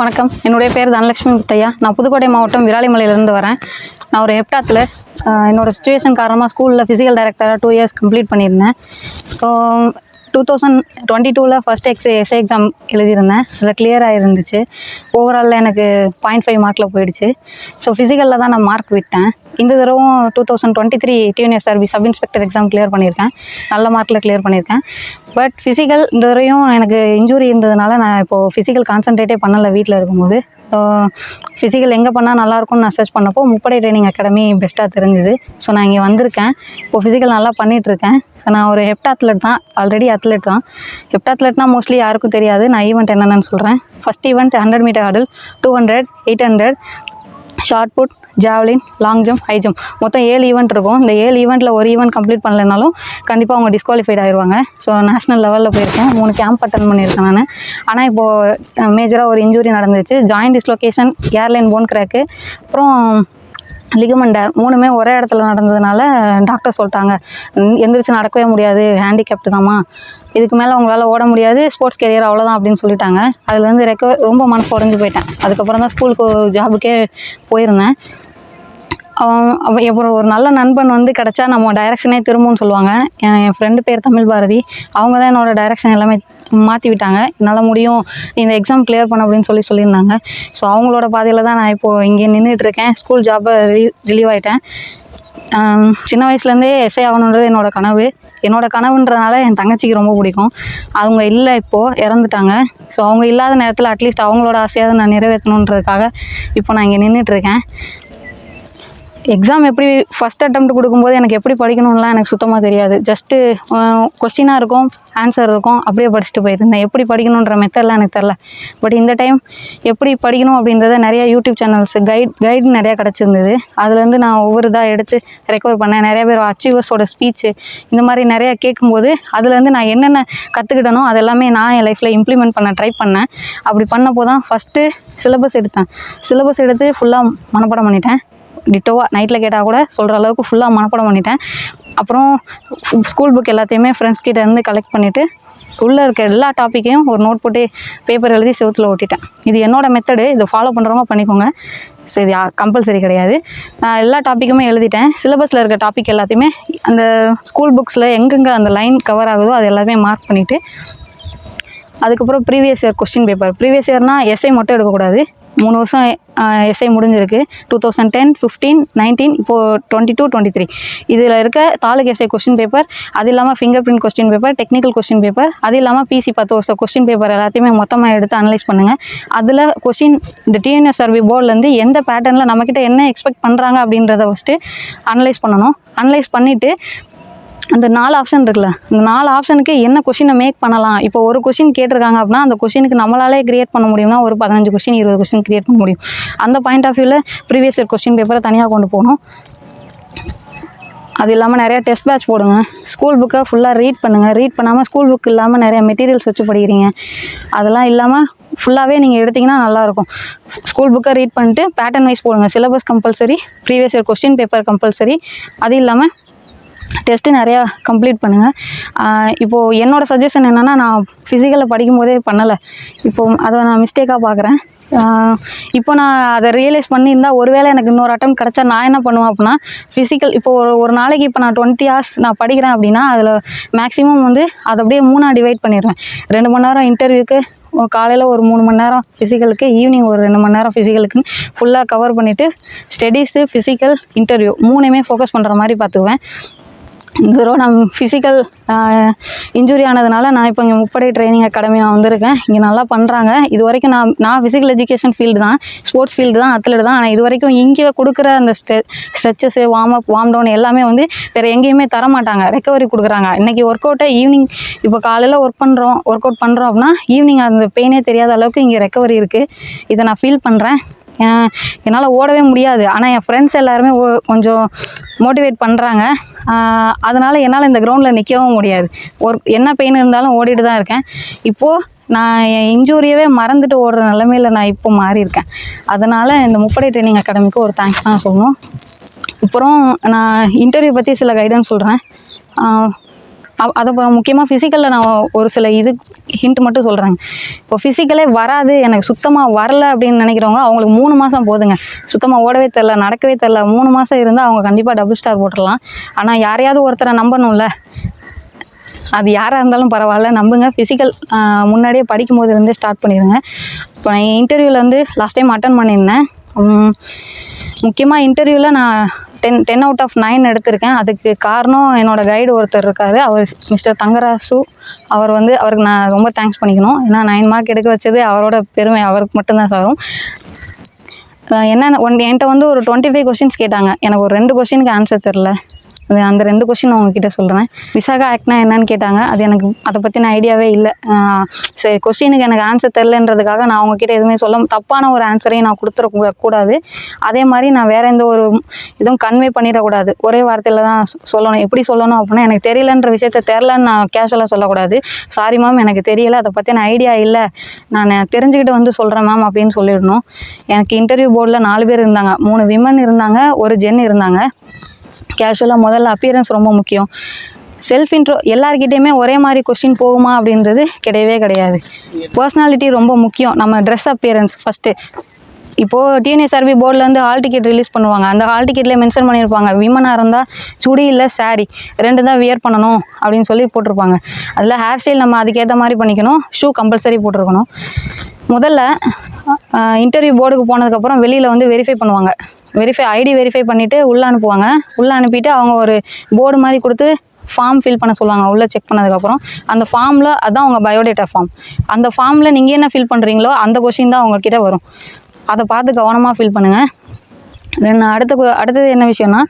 வணக்கம். என்னுடைய பேர் தனலட்சுமி முத்தையா. நான் புதுக்கோட்டை மாவட்டம் விராலிமலையிலேருந்து வரேன். நான் ஒரு ஹெப்டாத்தில் என்னோடய சுச்சுவேஷன் காரணமாக ஸ்கூலில் ஃபிசிக்கல் டைரக்டராக டூ இயர்ஸ் கம்ப்ளீட் பண்ணியிருந்தேன். ஸோ டூ தௌசண்ட் டுவெண்ட்டி டூவில் ஃபஸ்ட் எக்ஸ் எஸ்ஏ எக்ஸாம் எழுதியிருந்தேன். அதில் கிளியராக இருந்துச்சு ஓவராலில் எனக்கு பாயிண்ட் ஃபைவ் மார்க்கில் போயிடுச்சு. ஸோ ஃபிசிக்கலில் தான் நான் மார்க் விட்டேன். இந்த தடவும் two thousand twenty three junior service sub inspector exam clear பண்ணியிருக்கேன். நல்ல மார்க்கில் கிளியர் பண்ணியிருக்கேன். பட் ஃபிசிக்கல் இந்த தடவையும் எனக்கு இன்ஜுரி இருந்ததுனால நான் இப்போது ஃபிசிக்கல் கான்சன்ட்ரேட்டே பண்ணலை வீட்டில் இருக்கும்போது. ஸோ ஃபிசிக்கல் எங்கே பண்ணால் நல்லாயிருக்கும்னு நான் சர்ச் பண்ணப்போ முப்படை ட்ரைனிங் அகாடமி பெஸ்ட்டாக தெரிஞ்சுது. ஸோ நான் இங்கே வந்திருக்கேன். இப்போ ஃபிசிக்கல் நல்லா பண்ணிகிட்ருக்கேன் ஸோ நான் ஒரு ஹெப்ட் அத்லெட் தான். ஆல்ரெடி அத்லெட் தான். ஹெப்ட் அத்லெட்னால் மோஸ்ட்லி யாருக்கும் தெரியாது. நான் ஈவெண்ட் என்னென்னு சொல்கிறேன் first event hundred metre hurdle two hundred eight hundred shot put javelin long jump high jump மொத்தம் ஏழு ஈவெண்ட் இருக்கும். இந்த ஏழு ஈவெண்ட்டில் ஒரு ஈவெண்ட் கம்ப்ளீட் பண்ணலைனாலும் கண்டிப்பாக அவங்க டிஸ்குவாலிஃபைட் ஆயிடுவாங்க ஸோ நேஷனல் லெவலில் போயிருக்கேன். மூணு கேம்ப் அட்டன் பண்ணியிருக்கேன் நான். ஆனால் இப்போது மேஜராக ஒரு இன்ஜுரி நடந்துச்சு. Joint dislocation hairline bone crack அப்புறம் லிகமெண்டர் மூணுமே ஒரே இடத்துல நடந்ததுனால டாக்டர் சொல்லிட்டாங்க. எந்திரிச்சு நடக்கவே முடியாது. ஹேண்டிகேப்டு தாம்மா. இதுக்கு மேலே உங்களால் ஓட முடியாது ஸ்போர்ட்ஸ் கெரியர் அவ்வளோதான் அப்படின்னு சொல்லிட்டாங்க. அதுலேருந்து ரெக்கவர் ரொம்ப மனசு உடஞ்சி போயிட்டேன். அதுக்கப்புறம் தான் ஸ்கூலுக்கு ஜாபுக்கே போயிருந்தேன். அவன் அப்புறம் ஒரு நல்ல நண்பன் வந்து கிடச்சா நம்ம டைரக்ஷனே திரும்பும்னு சொல்லுவாங்க. என் என் ஃப்ரெண்டு பேர் தமிழ் பாரதி. அவங்க தான் என்னோட டைரக்ஷன் எல்லாமே மாற்றி விட்டாங்க. என்னால் முடியும் இந்த எக்ஸாம் கிளியர் பண்ண அப்படின்னு சொல்லி சொல்லியிருந்தாங்க. ஸோ அவங்களோட பாதையில் தான் நான் இப்போது இங்கே நின்றுட்டுருக்கேன் ஸ்கூல் ஜாப்பை ரிலீவ் ஆகிட்டேன் சின்ன வயசுலேருந்தே எஸ்ஐ ஆகணுன்றது என்னோட கனவு. என்னோட கனவுன்றதுனால என் தங்கச்சிக்கு ரொம்ப பிடிக்கும். அவங்க இல்லை இப்போது இறந்துட்டாங்க. ஸோ அவங்க இல்லாத நேரத்தில் அட்லீஸ்ட் அவங்களோட ஆசையாவது நான் நிறைவேற்றணுன்றதுக்காக இப்போ நான் இங்கே நின்றுட்டுருக்கேன் எக்ஸாம் எப்படி ஃபஸ்ட் அட்டம் கொடுக்கும்போது எனக்கு எப்படி படிக்கணும்லாம் எனக்கு சுத்தமாக தெரியாது. ஜஸ்ட்டு கொஸ்டினாக இருக்கும் ஆன்சர் இருக்கும் அப்படியே படிச்சுட்டு போயிருந்தேன். எப்படி படிக்கணுன்ற மெத்தட்லாம் எனக்கு தெரில பட் இந்த டைம் எப்படி படிக்கணும் அப்படின்றத நிறைய யூடியூப் சேனல்ஸ் கைட் கைடு நிறையா கிடச்சிருந்தது. அதுலேருந்து நான் ஒவ்வொரு இதாக எடுத்து ரெக்கவர் பண்ணேன். நிறைய பேர் அச்சீவர்ஸோட ஸ்பீச்சு இந்த மாதிரி நிறையா கேட்கும்போது அதுலேருந்து நான் என்னென்ன கற்றுக்கிட்டனோ அதெல்லாமே நான் என் லைஃப்பில் இம்ப்ளிமெண்ட் பண்ண ட்ரை பண்ணேன். அப்படி பண்ணப்போ தான் ஃபஸ்ட்டு சிலபஸ் எடுத்தேன். சிலபஸ் எடுத்து ஃபுல்லாக மனப்பாடம் பண்ணிட்டேன். டிட்டோவாக நைட்டில் கேட்டால் கூட சொல்கிற அளவுக்கு ஃபுல்லாக மனப்பாடம் பண்ணிட்டேன். அப்புறம் ஸ்கூல் புக் எல்லாத்தையுமே ஃப்ரெண்ட்ஸ் கிட்டேருந்து கலெக்ட் பண்ணிவிட்டு உள்ளே இருக்க எல்லா டாப்பிக்கையும் ஒரு நோட் போட்டு பேப்பர் எழுதி செவத்தில் ஓட்டிட்டேன் இது என்னோடய மெத்தடு இதை ஃபாலோ பண்ணுறவங்க பண்ணிக்கோங்க. சரி கம்பல்சரி கிடையாது. நான் எல்லா டாப்பிக்குமே எழுதிட்டேன். சிலபஸில் இருக்க டாபிக் எல்லாத்தையுமே அந்த ஸ்கூல் புக்ஸில் எங்கெங்கே அந்த லைன் கவர் ஆகுதோ அது எல்லாமே மார்க் பண்ணிவிட்டு அதுக்கப்புறம் previous year question paper previous இயர்னால் SI மட்டும் எடுக்கக்கூடாது. மூணு வருஷம் எஸ்ஐ முடிஞ்சிருக்கு. Two thousand ten fifteen nineteen இப்போது டுவெண்ட்டி டூ டுவெண்ட்டி த்ரீ இதில் இருக்க தாலுக் எஸ்ஐ கொஸ்டின் பேப்பர் அது இல்லாமல் finger print question paper technical question paper அது இல்லாமல் பிசி பத்து வருஷம் கொஸ்டின் பேப்பர் எல்லாத்தையுமே மொத்தமாக எடுத்து அனலைஸ் பண்ணுங்கள் அதில் கொஸ்டின் இந்த டிஎன்எஸ் சர்வே போர்டிலேருந்து எந்த பேட்டர்னில் நம்மக்கிட்ட என்ன எக்ஸ்பெக்ட் பண்ணுறாங்க அப்படின்றத ஃபஸ்ட்டு அனலைஸ் பண்ணணும். அனலைஸ் பண்ணிவிட்டு அந்த நாலு ஆப்ஷன் இருக்குல்ல. இந்த நாலு ஆப்ஷனுக்கு என்ன கொஷினை மேக் பண்ணலாம்? இப்போ ஒரு கொஷின் கேட்டிருக்காங்க அப்படின்னா அந்த கொஷினுக்கு நம்மளாலே கிரியேட் பண்ண முடியும்னா ஒரு பதினஞ்சு கொஷின் இருபது கொஷின் கிரியேட் பண்ண முடியும். அந்த பாயிண்ட் ஆஃப் வியூவில் ப்ரீவியஸ் இயர் கொஷின் பேப்பரை தனியாக கொண்டு போகணும். அது இல்லாமல் நிறையா டெஸ்ட் பேட்ச் போடுங்க. ஸ்கூல் புக்கை ஃபுல்லாக ரீட் பண்ணுங்கள் ரீட் பண்ணாமல் ஸ்கூல் புக் இல்லாமல் நிறைய மெட்டீரியல்ஸ் வச்சு படிக்கிறீங்க. அதெல்லாம் இல்லாமல் ஃபுல்லாகவே நீங்கள் எடுத்திங்கன்னா நல்லாயிருக்கும் ஸ்கூல் புக்கை ரீட் பண்ணிட்டு பேட்டர்ன் வைஸ் போடுங்க. Syllabus compulsory previous year question paper compulsory அது இல்லாமல் டெஸ்ட்டு நிறையா கம்ப்ளீட் பண்ணுங்கள் இப்போது என்னோடய சஜஷன் என்னென்னா நான் ஃபிசிக்கலில் படிக்கும்போதே பண்ணலை. இப்போது அதை நான் மிஸ்டேக்காக பார்க்குறேன். இப்போ நான் அதை ரியலைஸ் பண்ணியிருந்தால் ஒருவேளை எனக்கு இன்னொரு அட்டம் கிடச்சா நான் என்ன பண்ணுவேன் அப்படின்னா ஃபிசிக்கல் இப்போ ஒரு ஒரு நாளைக்கு இப்போ நான் டுவெண்ட்டி ஹவர்ஸ் நான் படிக்கிறேன் அப்படின்னா அதில் மேக்ஸிமம் வந்து அதை அப்படியே மூணாக டிவைட் பண்ணிடுவேன். ரெண்டு மணி நேரம் இன்டர்வியூக்கு காலையில் ஒரு மூணு மணி நேரம் ஃபிசிக்கலுக்கு ஈவினிங் ஒரு ரெண்டு மணி நேரம் ஃபிசிக்கலுக்குன்னு ஃபுல்லாக கவர் பண்ணிவிட்டு ஸ்டடீஸு ஃபிசிக்கல் இன்டர்வியூ மூணுமே ஃபோக்கஸ் பண்ணுற மாதிரி பார்த்துக்குவேன். இந்த தடவை நான் ஃபிசிக்கல் இன்ஜுரி ஆனதுனால நான் இப்போ இங்கே முப்படை ட்ரைனிங் அகாடமி நான் வந்திருக்கேன். இங்கே நல்லா பண்ணுறாங்க இது வரைக்கும் நான் நான் ஃபிசிக்கல் எஜுகேஷன் ஃபீல்டு தான் ஸ்போர்ட்ஸ் ஃபீல்டு தான் அத்லெட் தான். ஆனால் இது வரைக்கும் இங்கே கொடுக்குற அந்த ஸ்டெ stretches warm up warm down எல்லாமே வந்து வேறு எங்கேயுமே தர மாட்டாங்க ரெக்கவரி கொடுக்குறாங்க. இன்றைக்கி ஒர்க் அவுட்டை ஈவினிங் இப்போ காலையில் ஒர்க் பண்ணுறோம் ஒர்க் அவுட் பண்ணுறோம் அப்படின்னா ஈவினிங் அந்த பெயினே தெரியாத அளவுக்கு இங்கே ரெக்கவரி இருக்குது இதை நான் ஃபீல் பண்ணுறேன் என்னால் ஓடவே முடியாது. ஆனால் என் ஃப்ரெண்ட்ஸ் எல்லாருமே ஓ- கொஞ்சம் மோட்டிவேட் பண்ணுறாங்க அதனால் என்னால் இந்த கிரவுண்டில் நிற்கவும் முடியாது. ஒரு என்ன பெயின் இருந்தாலும் ஓடிட்டு தான் இருக்கேன். இப்போது நான் என் இன்ஜூரியவே மறந்துட்டு ஓடுற நிலமையில நான் இப்போ மாறியிருக்கேன் அதனால் இந்த முப்படை ட்ரைனிங் அகாடமிக்கு ஒரு தேங்க்ஸ் தான் சொல்லணும். அப்புறம் நான் இன்டர்வியூ பற்றி சில கைடன்ஸ் சொல்கிறேன் அதை அப்புறம் முக்கியமாக ஃபிசிக்கலில் நான் ஒரு சில இது ஹிண்ட் மட்டும் சொல்கிறேங்க இப்போ ஃபிசிக்கலே வராது எனக்கு சுத்தமாக வரல அப்படின்னு நினைக்கிறவங்க அவங்களுக்கு மூணு மாதம் போதுங்க. சுத்தமாக ஓடவே தெரில நடக்கவே தெரில மூணு மாதம் இருந்தால் அவங்க கண்டிப்பாக டபுள் ஸ்டார் போட்டுடலாம். ஆனால் யாரையாவது ஒருத்தரை நம்பணும்ல. அது யாராக இருந்தாலும் பரவாயில்ல நம்புங்க. ஃபிசிக்கல் முன்னாடியே படிக்கும் போது ஸ்டார்ட் பண்ணிடுங்க. இப்போ நான் இன்டர்வியூவில் வந்து லாஸ்ட் டைம் அட்டன் பண்ணியிருந்தேன். முக்கியமாக இன்டர்வியூவில் நான் ten ten out of nine எடுத்திருக்கேன். அதுக்கு காரணம் என்னோட கைடு ஒருத்தர் இருக்கார். அவர் மிஸ்டர் தங்கராசு. அவர் வந்து அவருக்கு நான் ரொம்ப தேங்க்ஸ் பண்ணிக்கணும். ஏன்னா நைன் மார்க் எடுக்க வச்சது அவரோட பெருமை. அவருக்கு மட்டும்தான் சாரும். என்னென்ன ஒன் என்கிட்ட வந்து ஒரு டுவெண்ட்டி ஃபைவ் கொஷின்ஸ் கேட்டாங்க. எனக்கு ஒரு ரெண்டு கொஷினுக்கு ஆன்சர் தெரில அது அந்த ரெண்டு கொஷின் உங்ககிட்ட சொல்கிறேன் விசாகா ஆக்ட்னா என்னன்னு கேட்டாங்க. அது எனக்கு அதை பற்றின ஐடியாவே இல்லை. சரி கொஷினுக்கு எனக்கு ஆன்சர் தெரிலன்றதுக்காக நான் உங்ககிட்ட எதுவுமே சொல்ல தப்பான ஒரு ஆன்சரையும் நான் கொடுத்துட கூடாது. அதே மாதிரி நான் வேற எந்த ஒரு இதுவும் கன்வே பண்ணிடக்கூடாது. ஒரே வார்த்தையில் தான் சொல்லணும். எப்படி சொல்லணும் அப்படின்னா எனக்கு தெரியலன்ற விஷயத்த தெரிலன்னு நான் கேஷுவலாக சொல்லக்கூடாது. சாரி மேம் எனக்கு தெரியல. அதை பற்றின ஐடியா இல்லை. நான் தெரிஞ்சுக்கிட்டு வந்து சொல்கிறேன் மேம் அப்படின்னு சொல்லிடணும். எனக்கு இன்டர்வியூ போர்டில் நாலு பேர் இருந்தாங்க. மூணு விமன் இருந்தாங்க. ஒரு ஜென் இருந்தாங்க. கேஷுவலாக முதல்ல அப்பியரன்ஸ் ரொம்ப முக்கியம். செல்ஃப் இன்ட்ரோ எல்லாருக்கிட்டேயுமே ஒரே மாதிரி கொஷின் போகுமா அப்படின்றது கிடையவே கிடையாது. பர்சனாலிட்டி ரொம்ப முக்கியம். நம்ம ட்ரெஸ் அப்பியரன்ஸ் ஃபஸ்ட்டு இப்போது டிஎன்எஸ்ஆர்பி போர்ட்லேருந்து ஹால் டிக்கெட் ரிலீஸ் பண்ணுவாங்க. அந்த ஹால் டிக்கெட்லேயே மென்ஷன் பண்ணியிருப்பாங்க விமனாக இருந்தால் சுடி இல்லை saree. ரெண்டு தான் வியர் பண்ணணும் அப்படின்னு சொல்லி போட்டிருப்பாங்க. அதில் ஹேர் ஸ்டைல் நம்ம அதுக்கேற்ற மாதிரி பண்ணிக்கணும். ஷூ கம்பல்சரி போட்டிருக்கணும். முதல்ல இன்டர்வியூ போர்டுக்கு போனதுக்கப்புறம் வெளியில் வந்து வெரிஃபை பண்ணுவாங்க. வெரிஃபை ஐடி வெரிஃபை பண்ணிவிட்டு உள்ளே அனுப்புவாங்க. உள்ளே அனுப்பிட்டு அவங்க ஒரு போர்டு மாதிரி கொடுத்து ஃபார்ம் ஃபில் பண்ண சொல்லுவாங்க. உள்ளே செக் பண்ணதுக்கப்புறம். அந்த ஃபார்மில் அதுதான் உங்கள் பயோடேட்டா ஃபார்ம் அந்த ஃபார்மில் நீங்கள் என்ன ஃபில் பண்ணுறீங்களோ அந்த கொஷின் தான் உங்ககிட்ட வரும். அதை பார்த்து கவனமாக ஃபில் பண்ணுங்கள் ரெண்டு அடுத்த அடுத்தது என்ன விஷயம்னா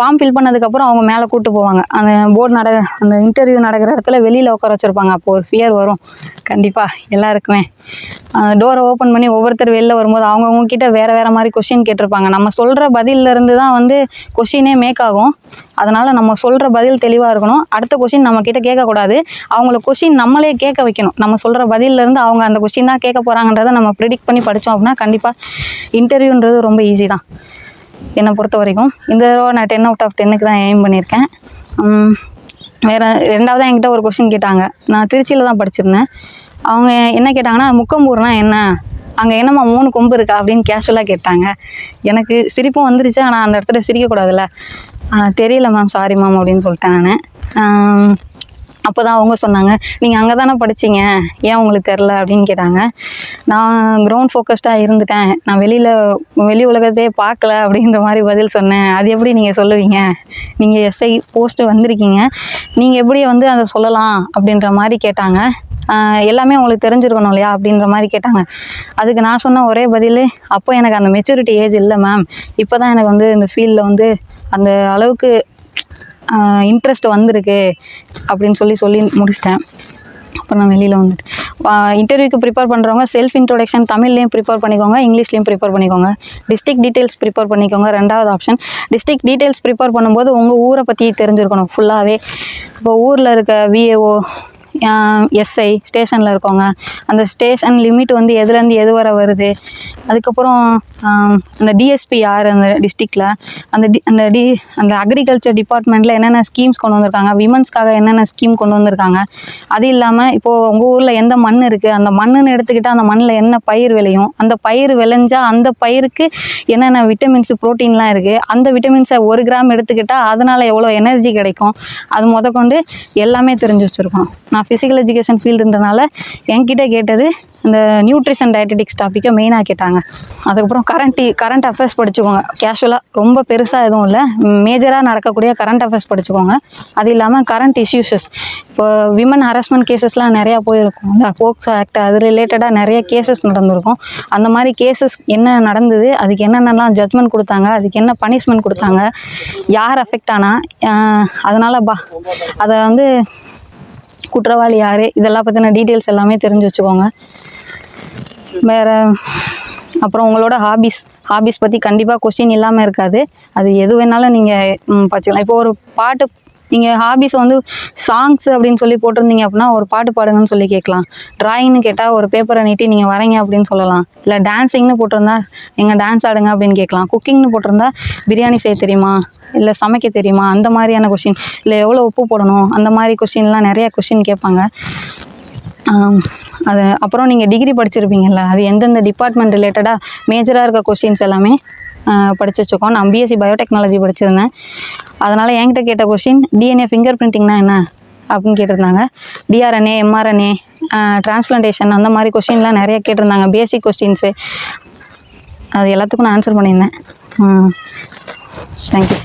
ஃபார்ம் ஃபில் பண்ணதுக்கப்புறம் அவங்க மேலே கூப்பிட்டு போவாங்க. அந்த போர்டு நட அந்த இன்டர்வியூ நடக்கிற இடத்துல வெளியில் உட்கார வச்சுருப்பாங்க. அப்போ ஒரு ஃபியர் வரும். கண்டிப்பாக எல்லாருக்குமே. டோரை ஓப்பன் பண்ணி ஒவ்வொருத்தர் வெளில வரும்போது அவங்கவுங்க கிட்ட வேறு வேறு மாதிரி கொஷின் கேட்டிருப்பாங்க. நம்ம சொல்கிற பதிலிருந்து இருந்து தான் வந்து கொஷினே மேக் ஆகும். அதனால் நம்ம சொல்கிற பதில் தெளிவாக இருக்கணும். அடுத்த கொஷின் நம்ம கிட்ட கேட்கக்கூடாது அவங்கள கொஷின் நம்மளே கேட்க வைக்கணும். நம்ம சொல்கிற பதிலிருந்து இருந்து அவங்க அந்த கொஷின் தான் கேட்க போகிறாங்கன்றதை நம்ம ப்ரிடிக்ட் பண்ணி படித்தோம் அப்படின்னா கண்டிப்பாக இன்டர்வியூன்றது ரொம்ப ஈஸி தான். என்னை பொறுத்த வரைக்கும். இந்த தடவை நான் டென் அவுட் ஆஃப் டென்னுக்கு தான் எய்ம் பண்ணியிருக்கேன். வேறு ரெண்டாவது என்கிட்ட ஒரு கொஷின் கேட்டாங்க. நான் திருச்சியில் தான் படிச்சிருந்தேன். அவங்க என்ன கேட்டாங்கன்னா முக்கம்பூர்னா என்ன? அங்கே என்னம்மா மூணு கொம்பு இருக்கா? அப்படின்னு கேஷுவலாக கேட்டாங்க. எனக்கு சிரிப்பும் வந்துருச்சு. ஆனால் அந்த இடத்துல சிரிக்கக்கூடாதுல்ல தெரியல மேம் சாரி மேம் அப்படின்னு சொல்லிட்டேன் நான். அப்போ தான் அவங்க சொன்னாங்க நீங்கள் அங்கே தானே படிச்சீங்க? ஏன் உங்களுக்கு தெரில அப்படின்னு கேட்டாங்க. நான் கிரவுண்ட் ஃபோக்கஸ்டாக இருந்துட்டேன். நான் வெளியில் வெளி உலகத்தையே பார்க்கல அப்படின்ற மாதிரி பதில் சொன்னேன். அது எப்படி நீங்கள் சொல்லுவீங்க? நீங்கள் எஸ்ஐ போஸ்ட்டு வந்திருக்கீங்க. நீங்கள் எப்படி வந்து அதை சொல்லலாம்? அப்படின்ற மாதிரி கேட்டாங்க. எல்லாமே உங்களுக்கு தெரிஞ்சிருக்கணும் இல்லையா? அப்படின்ற மாதிரி கேட்டாங்க. அதுக்கு நான் சொன்ன ஒரே பதில் அப்போ எனக்கு அந்த மெச்சூரிட்டி ஏஜ் இல்லை மேம் இப்போ தான் எனக்கு வந்து இந்த ஃபீல்டில் வந்து அந்த அளவுக்கு இன்ட்ரெஸ்ட் வந்திருக்கு அப்படின்னு சொல்லி சொல்லி முடிச்சிட்டேன். அப்போ நான் வெளியில் வந்துட்டு இன்டர்வியூக்கு ப்ரிப்பேர் பண்ணுறவங்க செல்ஃப் இன்ட்ரோடக்ஷன் தமிழ்லேயும் ப்ரிப்பேர் பண்ணிக்கோங்க இங்கிலீஷ்லேயும் ப்ரிப்பேர் பண்ணிக்கோங்க. டிஸ்ட்ரிக் டீட்டெயில்ஸ் ப்ரிப்பேர் பண்ணிக்கோங்க ரெண்டாவது ஆப்ஷன் டிஸ்ட்ரிக்ட் டீட்டெயில்ஸ் ப்ரிப்பேர் பண்ணும்போது உங்கள் ஊரை பற்றி தெரிஞ்சிருக்கணும் ஃபுல்லாகவே இப்போ ஊரில் இருக்க விஏஓ எஸ்ஐ ஸ்டேஷனில் இருக்கவங்க அந்த ஸ்டேஷன் லிமிட் வந்து எதுலேருந்து எது வரை வருது? அதுக்கப்புறம் அந்த டிஎஸ்பி யார் அந்த டிஸ்ட்ரிக்டில் அந்த டி அந்த டி அந்த அக்ரிகல்ச்சர் டிபார்ட்மெண்ட்டில் என்னென்ன ஸ்கீம்ஸ் கொண்டு வந்திருக்காங்க விமன்ஸ்க்காக என்னென்ன ஸ்கீம் கொண்டு வந்திருக்காங்க அது இல்லாமல் இப்போது உங்கள் ஊரில் எந்த மண் இருக்குது அந்த மண்ணுன்னு எடுத்துக்கிட்டால் அந்த மண்ணில் என்ன பயிர் விளையும் அந்த பயிர் விளைஞ்சால் அந்த பயிருக்கு என்னென்ன விட்டமின்ஸ் ப்ரோட்டீன்லாம் இருக்குது அந்த விட்டமின்ஸை ஒரு கிராம் எடுத்துக்கிட்டால் அதனால் எவ்வளோ எனர்ஜி கிடைக்கும் அது முதற்கொண்டு எல்லாமே தெரிஞ்சு வச்சுருக்கோம். நான் ஃபிசிக்கல் எஜுகேஷன் ஃபீல்டுன்றனால என்கிட்ட கேட்டது இந்த நியூட்ரிஷன் டயட்டடிக்ஸ் டாப்பிக்கை மெயினாக கேட்டாங்க. அதுக்கப்புறம் கரண்ட் கரண்ட் அஃபேர்ஸ் படிச்சுக்கோங்க. கேஷுவலாக ரொம்ப பெருசாக எதுவும் இல்லை. மேஜராக நடக்கக்கூடிய கரண்ட் அஃபேர்ஸ் படிச்சுக்கோங்க. அது இல்லாமல் கரண்ட் இஷ்யூஸஸ் இப்போ விமன் ஹராஸ்மெண்ட் கேசஸ்லாம் நிறையா போயிருக்கும் இல்லை? போக்சோ ஆக்ட் அது ரிலேட்டடாக நிறைய கேசஸ் நடந்திருக்கும். அந்த மாதிரி கேசஸ் என்ன நடந்தது? அதுக்கு என்னென்னலாம் ஜட்மெண்ட் கொடுத்தாங்க? அதுக்கு என்ன பனிஷ்மெண்ட் கொடுத்தாங்க? யார் அஃபெக்ட் ஆனால் அதனால் பா அதை வந்து குற்றவாளி யார்? இதெல்லாம் பற்றின டீட்டெயில்ஸ் எல்லாமே தெரிஞ்சு வச்சுக்கோங்க. வேறு அப்புறம் உங்களோட ஹாபிஸ் ஹாபிஸ் பற்றி கண்டிப்பாக கொஸ்டின் இல்லாமல் இருக்காது. அது எது வேணாலும் நீங்கள் படிச்சுக்கலாம் இப்போ ஒரு பாட்டு நீங்கள் ஹாபிஸ் வந்து சாங்ஸ் அப்படின்னு சொல்லி போட்டிருந்தீங்க அப்படின்னா ஒரு பாட்டு பாடுங்கன்னு சொல்லி கேட்கலாம். ட்ராயிங்னு கேட்டால் ஒரு பேப்பரை நீட்டி நீங்கள் வரைங்க அப்படின்னு சொல்லலாம். இல்லை டான்ஸிங்னு போட்டிருந்தா நீங்கள் டான்ஸ் ஆடுங்க அப்படின்னு கேட்கலாம். குக்கிங்னு போட்டிருந்தா பிரியாணி செய்ய தெரியுமா? இல்லை சமைக்க தெரியுமா? அந்த மாதிரியான கொஷின் இல்லை எவ்வளோ உப்பு போடணும்? அந்த மாதிரி கொஷின்லாம் நிறைய கொஷின் கேட்பாங்க. அது அப்புறம் நீங்கள் டிகிரி படிச்சிருப்பீங்கல்ல அது எந்தெந்த டிபார்ட்மெண்ட் ரிலேட்டடாக மேஜராக இருக்க கொஷின்ஸ் எல்லாமே படித்து வச்சுருக்கோம். நான் பிஎஸ்சி பயோடெக்னாலஜி படிச்சிருந்தேன். அதனால் என்கிட்ட கேட்ட கொஷின் டிஎன்ஏ ஃபிங்கர் பிரிண்டிங்னா என்ன அப்படின்னு கேட்டிருந்தாங்க. டிஆர்என்ஏ எம்ஆர்என்ஏ டிரான்ஸ்பிளான்டேஷன் அந்த மாதிரி கொஷின்லாம் நிறைய கேட்டிருந்தாங்க. பேசிக் கொஸ்டின்ஸு அது எல்லாத்துக்கும் நான் ஆன்சர் பண்ணியிருந்தேன். தேங்க்யூ